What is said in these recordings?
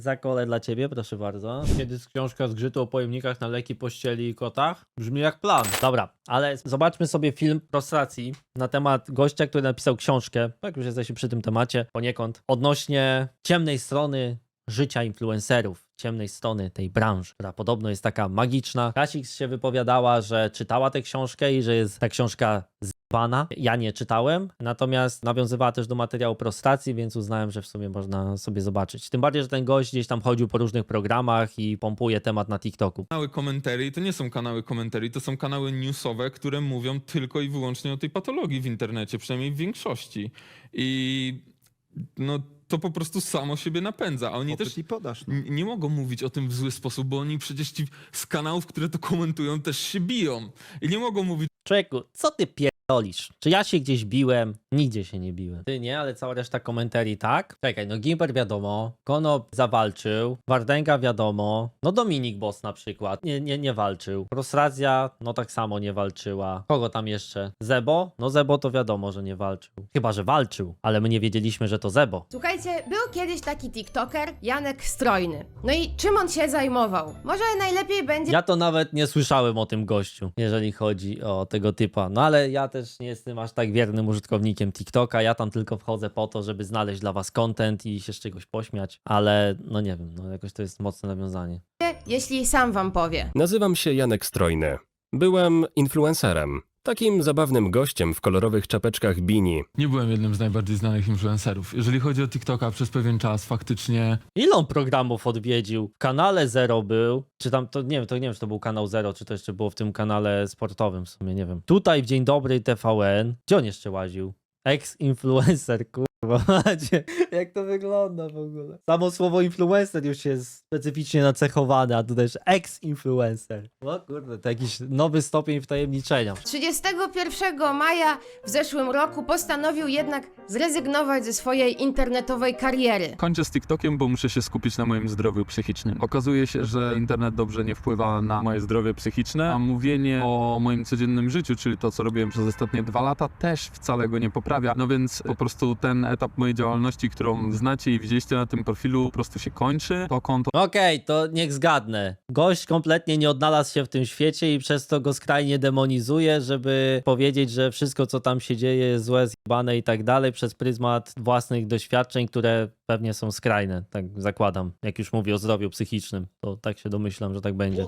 za kole dla ciebie, proszę bardzo. Kiedy jest książka zgrzytu o pojemnikach na leki, pościeli i kotach? Brzmi jak plan. Dobra, ale zobaczmy sobie film prostracji na temat gościa, który napisał książkę, tak już jesteśmy przy tym temacie poniekąd, odnośnie ciemnej strony życia influencerów, ciemnej strony tej branży, która podobno jest taka magiczna. Kasik się wypowiadała, że czytała tę książkę i że jest ta książka zbana. Ja nie czytałem, natomiast nawiązywała też do materiału prostacji, więc uznałem, że w sumie można sobie zobaczyć. Tym bardziej, że ten gość gdzieś tam chodził po różnych programach i pompuje temat na TikToku. Kanały komentarii to nie są kanały komentarii, to są kanały newsowe, które mówią tylko i wyłącznie o tej patologii w internecie, przynajmniej w większości. I no to po prostu samo siebie napędza. A oni Popyt też i podaż. No. n- nie mogą mówić o tym w zły sposób, bo oni przecież ci z kanałów, które to komentują, też się biją. I nie mogą mówić Człowieku, co ty pierdolisz? Czy ja się gdzieś biłem? Nigdzie się nie biłem. Ty nie, ale cała reszta komentarii tak? Czekaj, no Gimper wiadomo, Konop zawalczył, Wardęga wiadomo, no Dominik Boss na przykład nie, nie, nie walczył, Prostracja no tak samo nie walczyła. Kogo tam jeszcze? Zebo? No Zebo to wiadomo, że nie walczył. Chyba, że walczył, ale my nie wiedzieliśmy, że to Zebo. Słuchajcie, był kiedyś taki TikToker, Janek Strojny. No i czym on się zajmował? Może najlepiej będzie Ja to nawet nie słyszałem o tym gościu, jeżeli chodzi o tego typa. No ale ja też nie jestem aż tak wiernym użytkownikiem TikToka. Ja tam tylko wchodzę po to, żeby znaleźć dla was content i się z czegoś pośmiać. Ale no nie wiem, no jakoś to jest mocne nawiązanie. jeśli sam wam powie. Nazywam się Janek Strojny. Byłem influencerem. Takim zabawnym gościem w kolorowych czapeczkach bini. Nie byłem jednym z najbardziej znanych influencerów. Jeżeli chodzi o TikToka, przez pewien czas faktycznie Ile on programów odwiedził? W kanale Zero był, czy tam, to nie wiem, to nie wiem, czy to był kanał Zero, czy to jeszcze było w tym kanale sportowym w sumie, nie wiem. Tutaj w Dzień Dobry TVN, gdzie on jeszcze łaził? Ex-influencer, kurwa, macie. jak to wygląda w ogóle? Samo słowo influencer już jest specyficznie nacechowane, a tutaj jeszcze ex-influencer. O kurde, to jakiś nowy stopień wtajemniczenia. 31 maja w zeszłym roku postanowił jednak zrezygnować ze swojej internetowej kariery. Kończę z TikTokiem, bo muszę się skupić na moim zdrowiu psychicznym. Okazuje się, że internet dobrze nie wpływa na moje zdrowie psychiczne, a mówienie o moim codziennym życiu, czyli to, co robiłem przez ostatnie dwa lata, też wcale go nie poprawia. No więc po prostu ten etap mojej działalności, którą znacie i widzieliście na tym profilu, po prostu się kończy. To konto Okej, to niech zgadnę. Gość kompletnie nie odnalazł się w tym świecie i przez to go skrajnie demonizuje, żeby powiedzieć, że wszystko, co tam się dzieje, jest złe, zjebane i tak dalej, przez pryzmat własnych doświadczeń, które pewnie są skrajne, tak zakładam. Jak już mówię o zdrowiu psychicznym, to tak się domyślam, że tak będzie.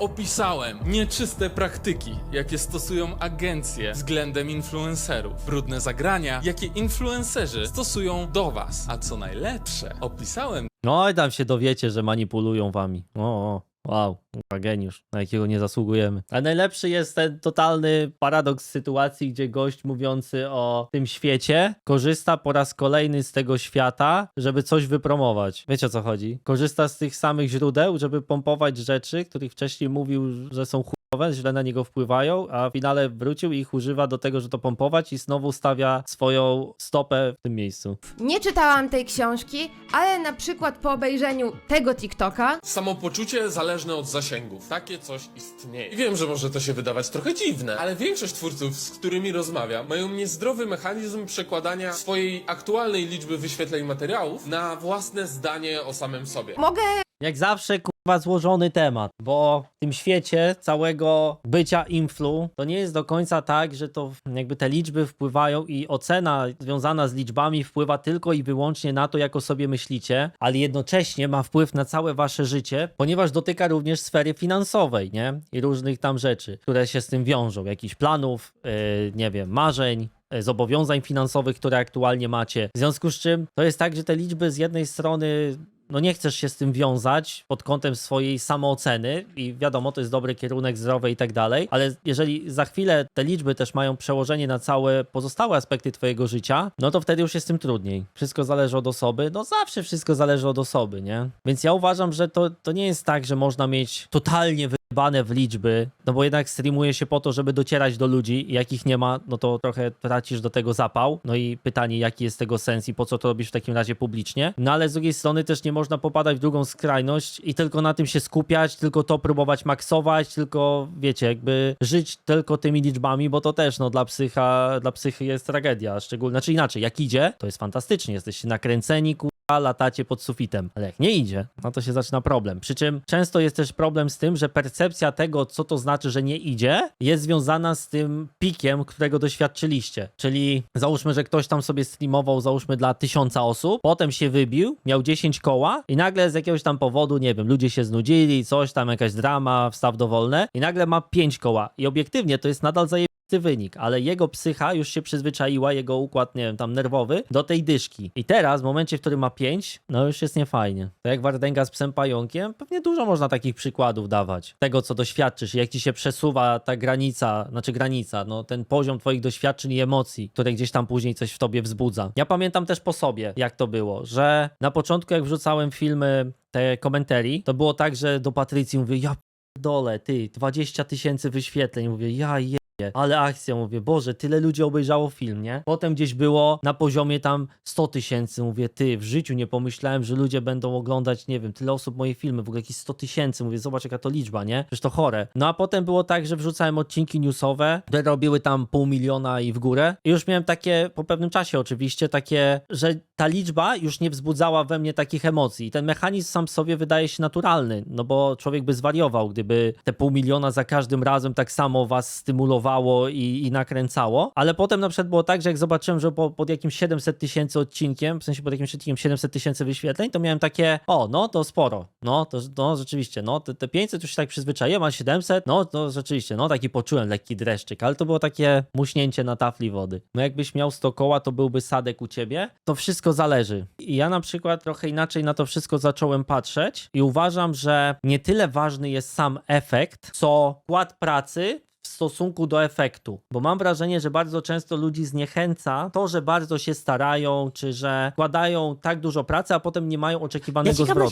Opisałem nieczyste praktyki, jakie stosują agencje względem influencerów, brudne zagrania, jakie influencerzy stosują do was. A co najlepsze, opisałem No i tam się dowiecie, że manipulują wami. O. Wow, geniusz, na jakiego nie zasługujemy. A najlepszy jest ten totalny paradoks sytuacji, gdzie gość mówiący o tym świecie korzysta po raz kolejny z tego świata, żeby coś wypromować. Wiecie o co chodzi? Korzysta z tych samych źródeł, żeby pompować rzeczy, których wcześniej mówił, że są chujowe, źle na niego wpływają, a w finale wrócił i ich używa do tego, że to pompować i znowu stawia swoją stopę w tym miejscu. Nie czytałam tej książki, ale na przykład po obejrzeniu tego TikToka samopoczucie zależne od zasięgów. Takie coś istnieje. I wiem, że może to się wydawać trochę dziwne, ale większość twórców, z którymi rozmawiam, mają niezdrowy mechanizm przekładania swojej aktualnej liczby wyświetleń materiałów na własne zdanie o samym sobie. mogę Jak zawsze, kurwa, złożony temat, bo w tym świecie całego bycia influ, to nie jest do końca tak, że to jakby te liczby wpływają i ocena związana z liczbami wpływa tylko i wyłącznie na to, jak o sobie myślicie, ale jednocześnie ma wpływ na całe wasze życie, ponieważ dotyka również sfery finansowej, nie? I różnych tam rzeczy, które się z tym wiążą, jakichś planów, yy, nie wiem, marzeń, e, zobowiązań finansowych, które aktualnie macie. W związku z czym to jest tak, że te liczby z jednej strony no nie chcesz się z tym wiązać pod kątem swojej samooceny i wiadomo, to jest dobry kierunek, zdrowy i tak dalej, ale jeżeli za chwilę te liczby też mają przełożenie na całe pozostałe aspekty twojego życia, no to wtedy już jest tym trudniej. Wszystko zależy od osoby, no zawsze wszystko zależy od osoby, nie? Więc ja uważam, że to, to nie jest tak, że można mieć totalnie wyjebane w liczby, no bo jednak streamuje się po to, żeby docierać do ludzi jak ich nie ma, no to trochę tracisz do tego zapał. No i pytanie, jaki jest tego sens i po co to robisz w takim razie publicznie. No ale z drugiej strony też nie można popadać w drugą skrajność i tylko na tym się skupiać, tylko to próbować maksować, tylko wiecie, jakby żyć tylko tymi liczbami, bo to też no dla psycha, dla psychy jest tragedia, szczególnie, znaczy inaczej, jak idzie, to jest fantastycznie, jesteście nakręceni, ku latacie pod sufitem. Ale jak nie idzie, no to się zaczyna problem. Przy czym często jest też problem z tym, że percepcja tego, co to znaczy, że nie idzie, jest związana z tym pikiem, którego doświadczyliście. Czyli załóżmy, że ktoś tam sobie streamował, załóżmy dla tysiąca osób, potem się wybił, miał 10 koła i nagle z jakiegoś tam powodu, nie wiem, ludzie się znudzili, coś tam, jakaś drama, wstaw dowolne i nagle ma 5 koła. I obiektywnie to jest nadal zaje wynik, ale jego psycha już się przyzwyczaiła, jego układ, nie wiem, tam nerwowy, do tej dyszki. I teraz, w momencie, w którym ma 5, no już jest niefajnie. To jak Wardęga z psem pająkiem, pewnie dużo można takich przykładów dawać. Tego, co doświadczysz, jak ci się przesuwa ta granica, znaczy granica, no ten poziom twoich doświadczeń i emocji, które gdzieś tam później coś w tobie wzbudza. Ja pamiętam też po sobie, jak to było, że na początku, jak wrzucałem filmy, te komentarii, to było tak, że do Patrycji mówię, ja dole, ty, 20 tysięcy wyświetleń, mówię, ja je ale akcja, mówię, Boże, tyle ludzi obejrzało film, nie? Potem gdzieś było na poziomie tam 100 tysięcy, mówię, ty, w życiu nie pomyślałem, że ludzie będą oglądać, nie wiem, tyle osób moje filmy, w ogóle jakieś 100 tysięcy, mówię, zobacz jaka to liczba, nie? Przecież to chore. No a potem było tak, że wrzucałem odcinki newsowe, które robiły tam pół miliona i w górę i już miałem takie, po pewnym czasie oczywiście, takie, że ta liczba już nie wzbudzała we mnie takich emocji. I ten mechanizm sam sobie wydaje się naturalny, no bo człowiek by zwariował, gdyby te pół miliona za każdym razem tak samo was stymulowało i, i nakręcało. Ale potem na przykład było tak, że jak zobaczyłem, że po, pod jakimś 700 tysięcy odcinkiem, w sensie pod jakimś odcinkiem 700 tysięcy wyświetleń, to miałem takie, o, no to sporo. No, to no, rzeczywiście, no, te, te 500 już się tak przyzwyczaiłem, a 700, no, to rzeczywiście, no, taki poczułem lekki dreszczyk, ale to było takie muśnięcie na tafli wody. No, jakbyś miał 100 koła, to byłby sadek u ciebie. To wszystko zależy. I ja na przykład trochę inaczej na to wszystko zacząłem patrzeć i uważam, że nie tyle ważny jest sam efekt, co wkład pracy w stosunku do efektu, bo mam wrażenie, że bardzo często ludzi zniechęca to, że bardzo się starają, czy że wkładają tak dużo pracy, a potem nie mają oczekiwanego zwrotu.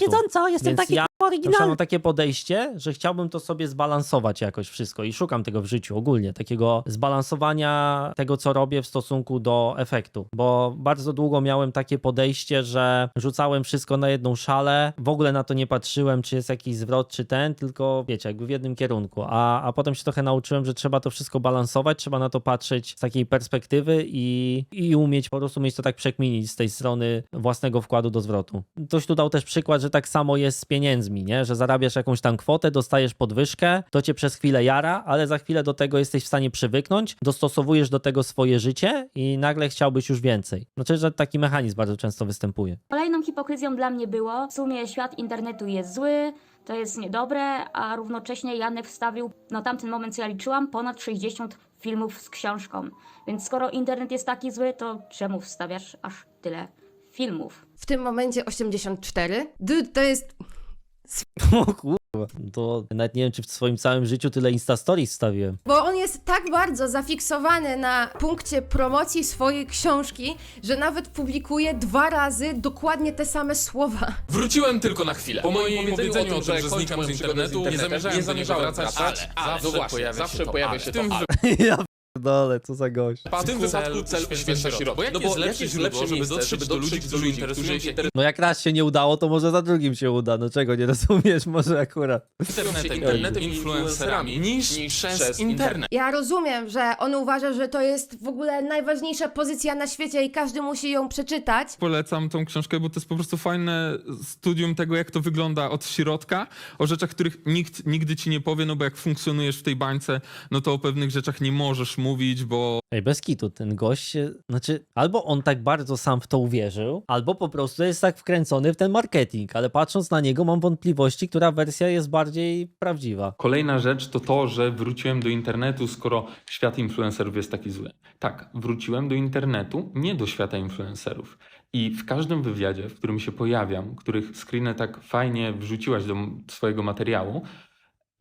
jestem Więc taki ja oryginalny. mam takie podejście, że chciałbym to sobie zbalansować jakoś wszystko i szukam tego w życiu ogólnie, takiego zbalansowania tego, co robię w stosunku do efektu, bo bardzo długo miałem takie podejście, że rzucałem wszystko na jedną szalę, w ogóle na to nie patrzyłem, czy jest jakiś zwrot, czy ten, tylko wiecie, jakby w jednym kierunku, a, a potem się trochę nauczyłem, że trzeba to wszystko balansować, trzeba na to patrzeć z takiej perspektywy i, i umieć po prostu mieć to tak przekminić z tej strony własnego wkładu do zwrotu. Ktoś tu dał też przykład, że tak samo jest z pieniędzmi, nie? że zarabiasz jakąś tam kwotę, dostajesz podwyżkę, to cię przez chwilę jara, ale za chwilę do tego jesteś w stanie przywyknąć, dostosowujesz do tego swoje życie i nagle chciałbyś już więcej. Znaczy, że taki mechanizm bardzo często występuje. Kolejną hipokryzją dla mnie było, w sumie świat internetu jest zły, to jest niedobre, a równocześnie Janek wstawił na tamten moment, co ja liczyłam, ponad 60 filmów z książką. Więc skoro internet jest taki zły, to czemu wstawiasz aż tyle filmów? W tym momencie 84. Dude, to jest O kurwa, to nawet nie wiem, czy w swoim całym życiu tyle Insta Stories wstawiłem. Bo on jest tak bardzo zafiksowany na punkcie promocji swojej książki, że nawet publikuje dwa razy dokładnie te same słowa. Wróciłem tylko na chwilę. Po moim powiedzeniu o tym, że znikam z internetu, nie zamierzałem, nie zamierzałem wracać, ale, no właśnie, pojawia zawsze się to pojawia ale. się w tym to ale. ja pierdolę, co za gość. W tym wypadku cel uświęca środek. Bo No jest bo lepsze źródło, żeby dotrzeć do ludzi, którzy interesują się No jak raz się nie udało, to może za drugim się uda. No czego nie rozumiesz? Może akurat. internetem, internetem, influencerami niż, przez internet. Ja rozumiem, że on uważa, że to jest w ogóle najważniejsza pozycja na świecie i każdy musi ją przeczytać. Polecam tą książkę, bo to jest po prostu fajne studium tego, jak to wygląda od środka, o rzeczach, których nikt nigdy ci nie powie, no bo jak funkcjonujesz w tej bańce, no to o pewnych rzeczach nie możesz mówić, bo Ej, bez kitu, ten gość, się- znaczy, albo on tak bardzo sam w to uwierzył, albo po prostu jest tak wkręcony w ten marketing, ale patrząc na niego mam wątpliwości, która wersja jest bardziej prawdziwa. Kolejna rzecz to to, że wróciłem do internetu, skoro świat influencerów jest taki zły. Tak, wróciłem do internetu, nie do świata influencerów. I w każdym wywiadzie, w którym się pojawiam, których screeny tak fajnie wrzuciłaś do m- swojego materiału,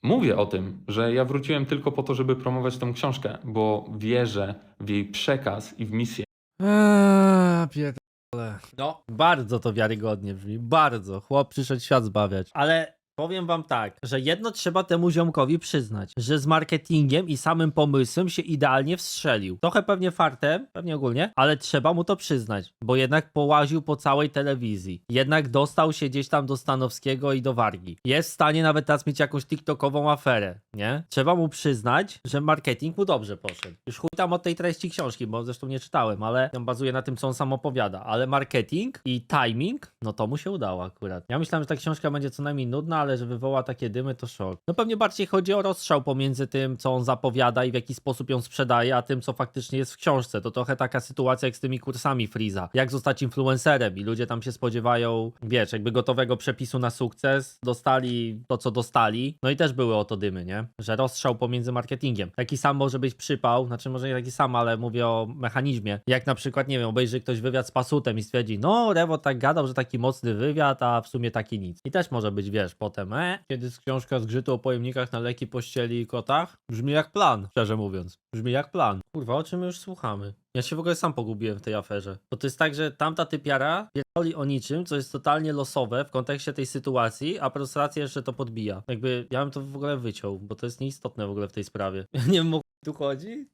mówię o tym, że ja wróciłem tylko po to, żeby promować tą książkę, bo wierzę w jej przekaz i w misję. Eee, pierdolę. No, bardzo to wiarygodnie brzmi, bardzo. Chłop przyszedł świat zbawiać. Ale Powiem wam tak, że jedno trzeba temu ziomkowi przyznać, że z marketingiem i samym pomysłem się idealnie wstrzelił. Trochę pewnie fartem, pewnie ogólnie, ale trzeba mu to przyznać, bo jednak połaził po całej telewizji. Jednak dostał się gdzieś tam do Stanowskiego i do Wargi. Jest w stanie nawet teraz mieć jakąś TikTokową aferę, nie? Trzeba mu przyznać, że marketing mu dobrze poszedł. Już chuj tam od tej treści książki, bo zresztą nie czytałem, ale on bazuje na tym, co on sam opowiada. Ale marketing i timing, no to mu się udało akurat. Ja myślałem, że ta książka będzie co najmniej nudna, ale że wywoła takie dymy, to szok. No pewnie bardziej chodzi o rozstrzał pomiędzy tym, co on zapowiada i w jaki sposób ją sprzedaje, a tym, co faktycznie jest w książce. To trochę taka sytuacja jak z tymi kursami Freeza. Jak zostać influencerem i ludzie tam się spodziewają, wiesz, jakby gotowego przepisu na sukces, dostali to, co dostali. No i też były o to dymy, nie? Że rozstrzał pomiędzy marketingiem. Taki sam może być przypał, znaczy może nie taki sam, ale mówię o mechanizmie. Jak na przykład, nie wiem, obejrzy ktoś wywiad z Pasutem i stwierdzi, no Rewo tak gadał, że taki mocny wywiad, a w sumie taki nic. I też może być, wiesz, potem, e, kiedy książka zgrzytu o pojemnikach na leki, pościeli i kotach, brzmi jak plan, szczerze mówiąc. Brzmi jak plan. Kurwa, o czym już słuchamy? Ja się w ogóle sam pogubiłem w tej aferze. Bo to jest tak, że tamta typiara pierdoli o niczym, co jest totalnie losowe w kontekście tej sytuacji, a frustracja jeszcze to podbija. Jakby ja bym to w ogóle wyciął, bo to jest nieistotne w ogóle w tej sprawie. Ja nie wiem, o tu chodzi.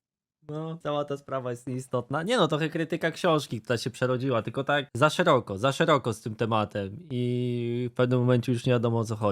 No, cała ta sprawa jest nieistotna. Nie no, trochę krytyka książki, która się przerodziła, tylko tak za szeroko, za szeroko z tym tematem i w pewnym momencie już nie wiadomo o co chodzi.